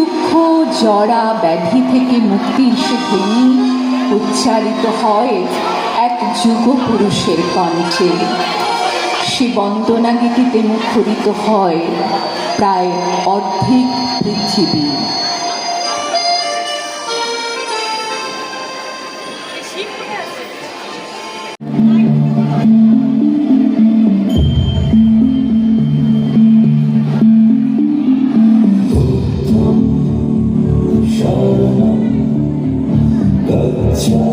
দুঃখ, জরা, ব্যাধি থেকে মুক্তির সে ধ্বনি উচ্চারিত হয় এক যুগ পুরুষের কণ্ঠে। সে বন্দনা গীতিতে মুখরিত হয় প্রায় অর্ধেক পৃথিবী।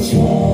control.